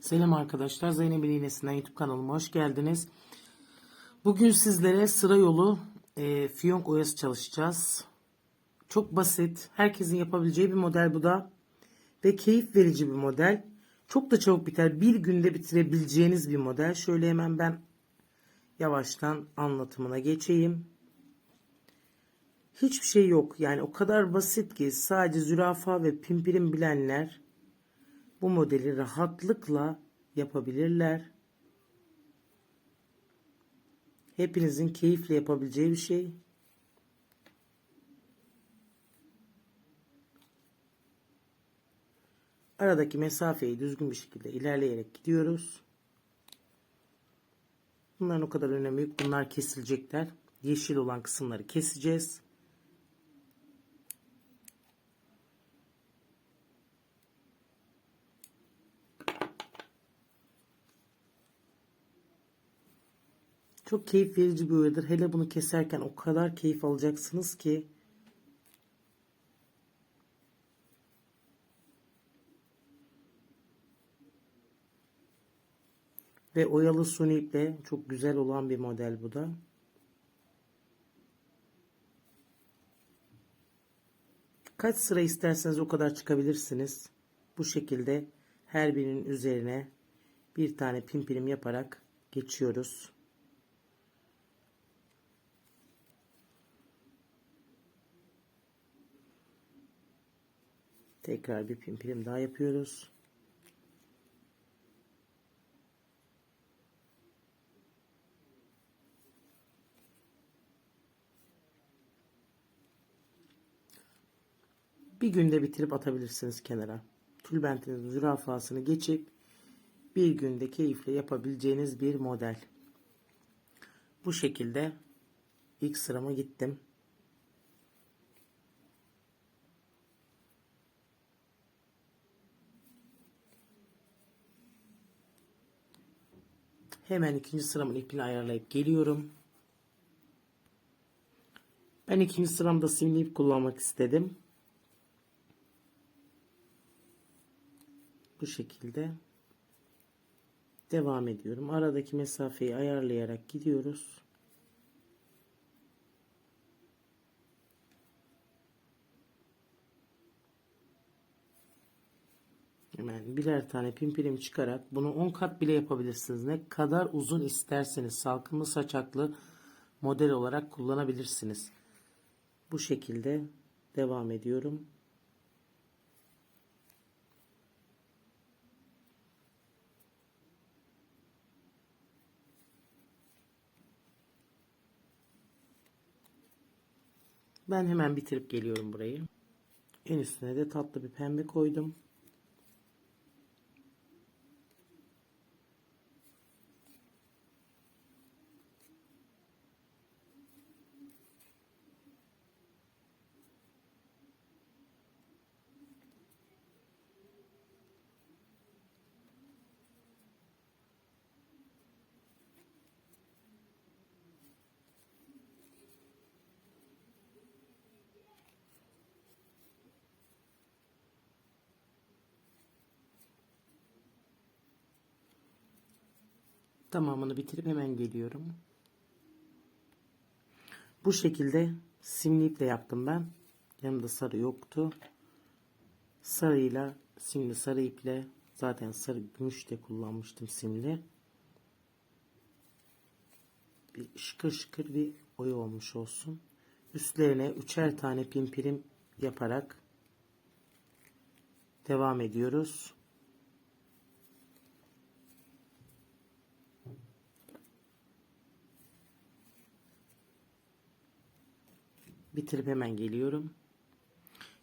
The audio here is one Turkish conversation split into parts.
Selam arkadaşlar. Zeynep'in iğnesinden YouTube kanalıma hoş geldiniz. Bugün sizlere sıra yolu e, fiyonk oyası çalışacağız. Çok basit. Herkesin yapabileceği bir model bu da. Ve keyif verici bir model. Çok da çabuk biter. Bir günde bitirebileceğiniz bir model. Şöyle hemen ben yavaştan anlatımına geçeyim. Hiçbir şey yok. Yani o kadar basit ki sadece zürafa ve pimpirin bilenler bu modeli rahatlıkla yapabilirler. Hepinizin keyifle yapabileceği bir şey. Aradaki mesafeyi düzgün bir şekilde ilerleyerek gidiyoruz. Bunların o kadar önemi yok. Bunlar kesilecekler. Yeşil olan kısımları keseceğiz. Çok keyif verici bir oyadır. Hele bunu keserken o kadar keyif alacaksınız ki. Ve oyalı suni iple çok güzel olan bir model bu da. Kaç sıra isterseniz o kadar çıkabilirsiniz. Bu şekilde her birinin üzerine bir tane pimpirim yaparak geçiyoruz. Tekrar bir pimpirim daha yapıyoruz. Bir günde bitirip atabilirsiniz kenara. Tülbentinizin zürafasını geçip bir günde keyifle yapabileceğiniz bir model. Bu şekilde ilk sırama gittim. Hemen ikinci sıramın ipini ayarlayıp geliyorum. Ben ikinci sıramda simli ip kullanmak istedim. Bu şekilde devam ediyorum. Aradaki mesafeyi ayarlayarak gidiyoruz. Hemen birer tane pimpirim çıkarak bunu 10 kat bile yapabilirsiniz. Ne kadar uzun isterseniz salkımlı saçaklı model olarak kullanabilirsiniz. Bu şekilde devam ediyorum. Ben hemen bitirip geliyorum burayı. En üstüne de tatlı bir pembe koydum. Tamamını bitirip hemen geliyorum. Bu şekilde simli iple yaptım ben. Yanımda sarı yoktu. Sarıyla simli sarı iple zaten sarı gümüş de kullanmıştım simli. Bir şıkır şıkır bir oya olmuş olsun. Üstlerine üçer tane pimpirim yaparak devam ediyoruz. Bitirip hemen geliyorum.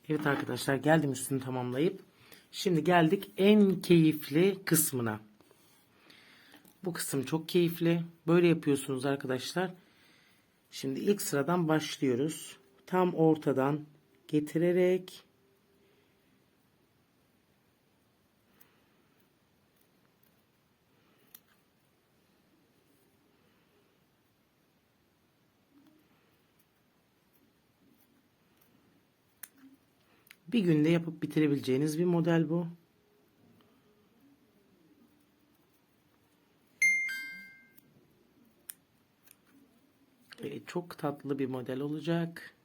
Evet arkadaşlar geldim üstünü tamamlayıp. Şimdi geldik en keyifli kısmına. Bu kısım çok keyifli. Böyle yapıyorsunuz arkadaşlar. Şimdi ilk sıradan başlıyoruz. Tam ortadan getirerek Bir günde yapıp bitirebileceğiniz bir model bu. Evet, çok tatlı bir model olacak.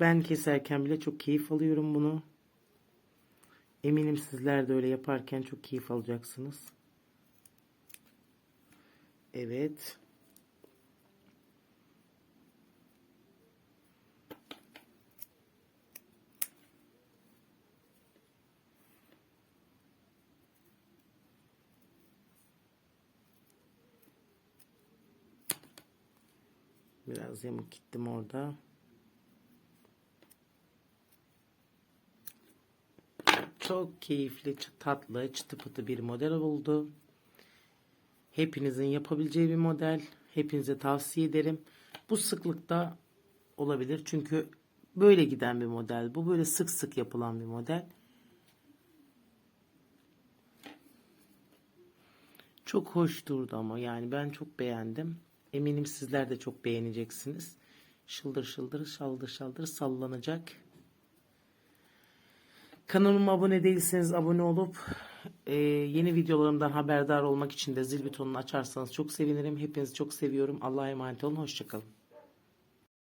Ben keserken bile çok keyif alıyorum bunu. Eminim sizler de öyle yaparken çok keyif alacaksınız. Evet. Biraz yamuk gittim orada. Çok keyifli, tatlı, çıtı pıtı bir model oldu. Hepinizin yapabileceği bir model. Hepinize tavsiye ederim. Bu sıklıkta olabilir. Çünkü böyle giden bir model. Bu böyle sık sık yapılan bir model. Çok hoş durdu ama yani ben çok beğendim. Eminim sizler de çok beğeneceksiniz. Şıldır şıldır şaldır şaldır sallanacak. Kanalıma abone değilseniz abone olup e, yeni videolarımdan haberdar olmak için de zil butonunu açarsanız çok sevinirim. Hepinizi çok seviyorum. Allah'a emanet olun. Hoşçakalın.